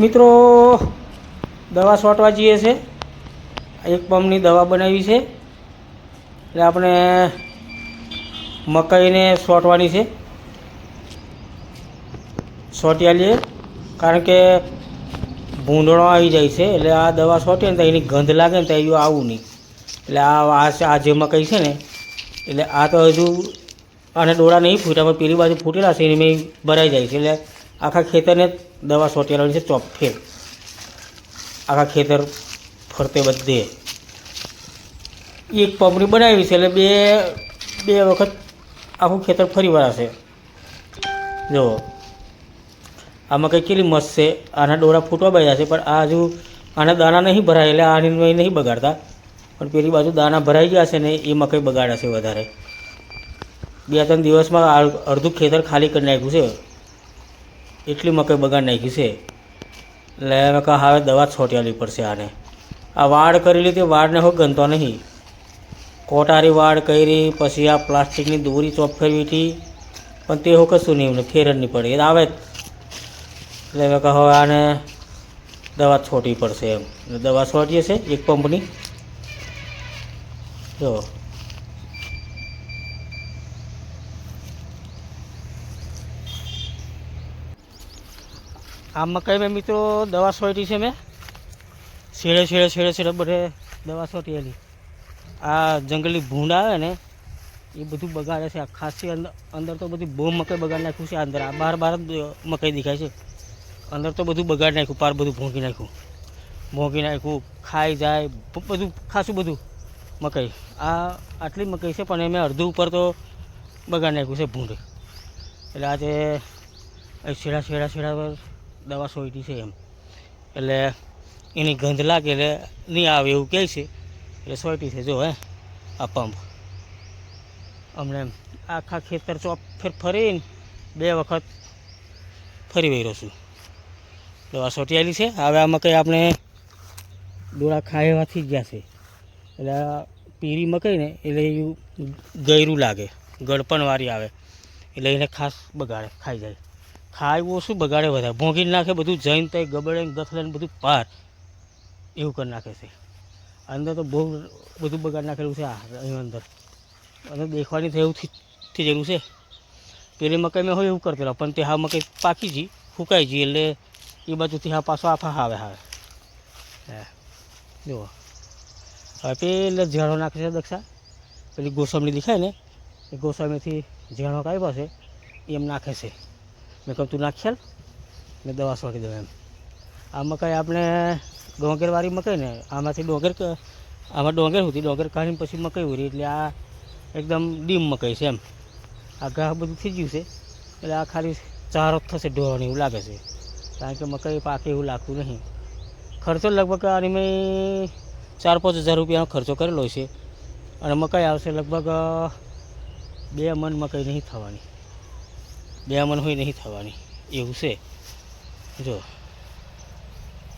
મિત્રો, દવા છોટવા જઈએ છે. એક પંપની દવા બનાવી છે. એટલે આપણે મકાઈને છોટવાની છે. છોટી લઈએ કારણ કે ભૂંડણો આવી જાય છે. એટલે આ દવા છોટીએ ને તો એની ગંધ લાગે ને તો એવું આવું નહીં. એટલે આ આ જે મકાઈ છે ને, એટલે આ તો હજુ આને ડોળા નહીં ફૂટ્યા, પણ પેલી બાજુ ફૂટેલા છે, એની મેં ભરાઈ જાય છે. એટલે આખા ખેતરને દવા સોટેલાની છે ચોપફેર આખા ખેતર ફરતે બધે. એક પંપની બનાવી છે, એટલે બે બે વખત આખું ખેતર ફરી વળાશે. જુઓ આમાં કંઈ કેટલી મસ્ત છે, આના ડોળા ફૂટવા બાજ્યા છે, પણ આ હજુ આના દાણા નહીં ભરાય, એટલે આની નહીં બગાડતા. પણ પેલી બાજુ દાણા ભરાઈ ગયા છે ને એ મકાઈ બગાડ્યા છે વધારે. બે, ત્રણ દિવસમાં અડધું ખેતર ખાલી કરી નાખ્યું છે. એટલી મકાઈ બગાડ નાખી છે. એટલે મેં કહા હવે દવા છોટ્યાલી પડશે આને. આ વાડ કરી લીધી વાડને હો ગનતો નહીં. કોટારી વાડ કરી, પછી આ પ્લાસ્ટિકની દોરી ચોપ ફેરવી હતી. પણ તે હો કશું નહીં એમને ફેર જ નહીં પડે. એ આવે? જ એટલે મેં કહા હવે આને દવા છોટવી પડશે એમ. દવા છોટીએ છે એક પંપની. જો. આ મકાઈ મેં મિત્રો દવા સોટી છે મેં? છેડે છેડે છેડે છેડે બધે દવા છોટીએલી આ જંગલી ભૂંડ આવે ને, એ બધું બગાડે છે. આ ખાસી અંદર અંદર તો બધું બહુ મકાઈ બગાડી નાખ્યું છે અંદર. આ બહાર બહાર મકાઈ દેખાય છે. અંદર તો બધું બગાડી નાખ્યું, પાર બધું ભોંકી નાખ્યું. ભોંકી નાખ્યું, ખાઈ જાય બધું, ખાસું બધું મકાઈ. આ આટલી મકાઈ છે, પણ એમે અડધું ઉપર તો બગાડી નાખ્યું છે ભૂંડ. એટલે આજે છેડા છેડા છેડા પર દવા સોયટી છે એમ. એટલે એની ગંધ લાગે એટલે નહીં આવે એવું કહે છે. એટલે સોયટી છે, જો હે, આ પંપ. અમને આખા ખેતર ચોપ ફેર ફરીને બે વખત ફરી વહી છું. દવા સોટિયાલી છે. હવે આમાં કંઈ આપણે ડોળા ખાય એવા જ ગયા છે. એટલે આ પીરી મકાઈ ને એટલે એવું ગયરું લાગે. ગળપણવાળી આવે. એટલે એને ખાસ બગાડે, ખાઈ જાય. ખાય ઓછું બગાડે વધારે? ભોંગી નાખે બધું જઈને તઈ ગબડે ગથડે બધું પાર. એવું કરી નાખે છે. અંદર તો બહુ બધું બગાડ નાખેલું છે અહીં અંદર. અને દેખવાની તો એવું થઈ જેવું છે. પેલી મકાઈ મેં હોય એવું કરતો પણ તે હા મકાઈ પાકી જઈ ફૂંકાઈ જઈ એટલે એ બાજુથી હા પાછો આફા આવે આવે, હા. જુઓ. હવે પેલે ઝેણો નાખે છે દક્ષા. પેલી ગોસમણી દેખાય ને? એ ગોસમણીથી ઝેણો કાપ્યો છે, એમ નાખે છે. મેં કહું તું નાખ્યાલ મેં દવા છોડી દઉં એમ. આ મકાઈ આપણે ડોંગરવાળી મકાઈ ને, આમાંથી ડોંગર આમાં ડોંગર હતી ડોંગર કાઢીને પછી મકાઈ ઉરી, એટલે આ એકદમ ડીમ મકાઈ છે એમ. આ ઘાસ બધું થઈ ગયું છે, એટલે આ ખાલી ચારો થશે ઢોરણ એવું લાગે છે. કારણ કે મકાઈ પાકે એવું લાગતું નહીં. ખર્ચો લગભગ આની મેં ચાર પાંચ હજાર રૂપિયાનો ખર્ચો કરેલો છે. અને મકાઈ આવશે લગભગ બે મન મકાઈ નહીં થવાની. બે મણ હોય નહીં થવાની. એવું છે. જો.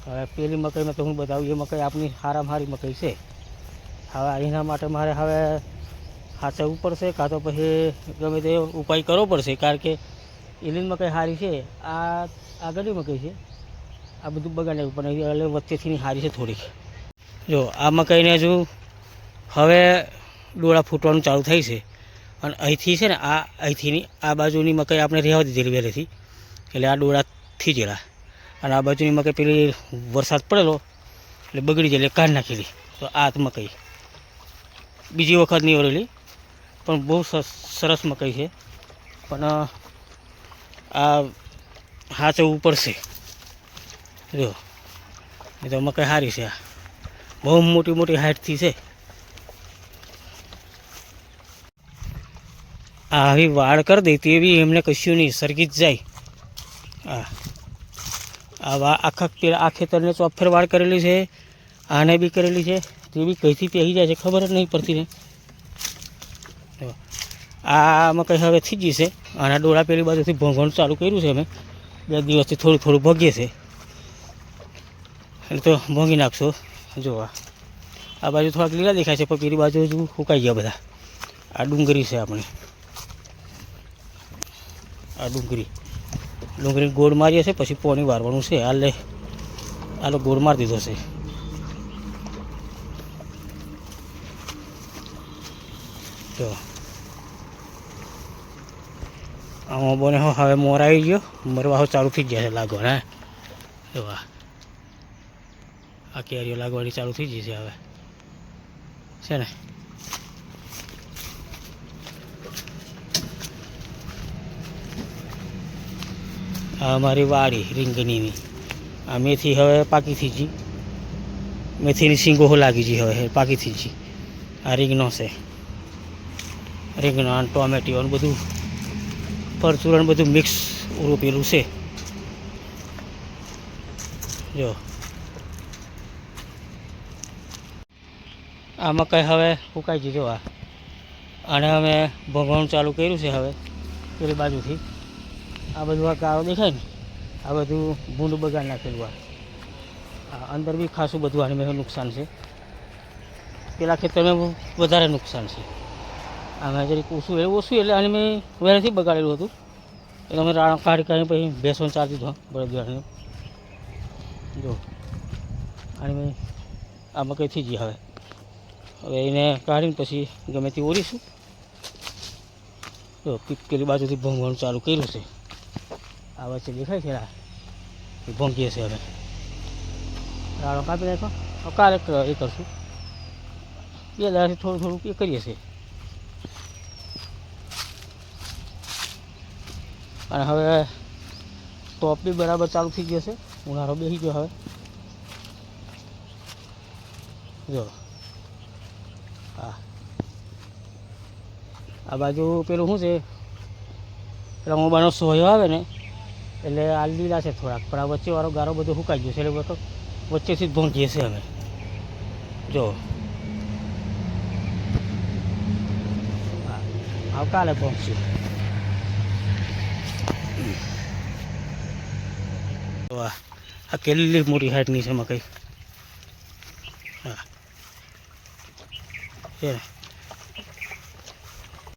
હવે પેલી મકાઈમાં તો હું બતાવું, એ મકાઈ આપણી સારામાં સારી મકાઈ છે. હવે એના માટે મારે હવે સાચવવું પડશે કાં તો પછી ગમે તે ઉપાય કરવો પડશે, કારણ કે એલીની મકાઈ સારી છે, આ આગળની મકાઈ છે. આ બધું બગાડ પણ એટલે વચ્ચેથીની સારી છે થોડીક. જો, આ મકાઈને હજુ હવે ડોળા ફૂટવાનું ચાલુ થાય છે. અને અહીંથી છે ને આ અહીંથીની, આ બાજુની મકાઈ આપણે રહેવા દીધેલી પહેલેથી એટલે આ ડોળાથી થઈ અને આ બાજુની મકાઈ પેલી વરસાદ પડેલો, એટલે બગડી જાય એટલે કાઢ નાખેલી. તો આ મકાઈ. બીજી વખત નહીં વળેલી, પણ બહુ સરસ મકાઈ છે. પણ આ હાચવવું પડશે. જો, એ તો મકાઈ સારી છે આ. બહુ મોટી મોટી હાઇટથી છે. આવી વાળ કરી દે તેવી એમને કશું નહીં, સરગી જ જાય. આ આ વા આખા પેલા આ ખેતરને ચોફેર વાળ કરેલી છે, આને બી કરેલી છે, તે બી કઈથી પહેરી જાય છે, ખબર જ નહીં પડતી ને. આમાં આ મકાઈ હવે થઈ જશે આના ડોળા પેલી બાજુથી ભોંગણ ચાલુ કર્યું છે અમે. બે દિવસથી થોડું થોડું ભોગીએ છે. એટલે તો ભોંગી નાખશો. જોવા આ. આ બાજુ થોડાક લીલા દેખાય છે, પણ પેલી બાજુ હજુ સુકાઈ ગયા બધા. આ ડુંગરી છે આપણી. આ ડુંગળી ડુંગળી ગોળ મારી હશે, પછી પોણી વારવાનું છે. આ લે. આ તો ગોળ મારી દીધો છે. તો આમાં બોને હવે મોર આવી ગયો. મરવા હો, ચાલુ થઈ ગયા છે લાગવા હે એવા આ કેરીઓ લાગવાની ચાલુ થઈ જશે હવે. છે ને? આ અમારી વાડી રીંગણીની. આ મેથી હવે પાકી થઈ જી મેથીની હો લાગી જી હવે પાકી થઈ જી આ રીંગણો છે. રીંગણો અને ટોમેટીઓ બધું પરચુરણ બધું મિક્સ રોપેલું છે. જો. આ મકાઈ હવે ફૂંકાઈ ગઈ જો આ. અને અમે ભગવાનું ચાલુ કર્યું છે હવે, પેલી બાજુથી. આ બધું આ કાળો દેખાય ને, આ બધું ભૂંડ બગાડ નાખેલું આ. અંદર બી ખાસું બધું આને મેં નુકસાન છે. પેલા ખેતરમાં વધારે નુકસાન છે. આમાં જરીક ઓછું એટલે ઓછું એટલે આને મેં વહેલેથી બગાડેલું હતું. એટલે અમે રાણ કાઢી કાઢી પછી ભેંસો ચાર દીધો, બળદગાડને. જો અને મેં આ મકઈ થઈ ગઈ હવે. હવે એને કાઢીને પછી ગમે તે ઓરીશું. જો પેલી બાજુથી ભંગવાનું ચાલુ કર્યું છે. આ વચ્ચે દેખાય છે આ ભોંકીએ છે હવે. રાડો કાપી નાખો કાલે એ કરશું બે દાડાથી થોડું થોડું એ કરીએ છીએ. અને હવે ટોપ બી બરાબર ચાલુ થઈ ગયો છે. ઉનાળો બેસી ગયો હવે. જો. હા. આ બાજુ પેલું શું છે? પેલા મોબાઈલનો સોયો આવે ને એટલે આ લીલા છે થોડાક. પણ આ વચ્ચેવાળો ગારો બધો સુકાઈ ગયો છે. એટલે બધો વચ્ચેથી જ ભોંકીએ છીએ અમે જો. હા. પહોંચ્યું આ કેટલી મોટી હાઈટની છે મકઈ હા. છે ને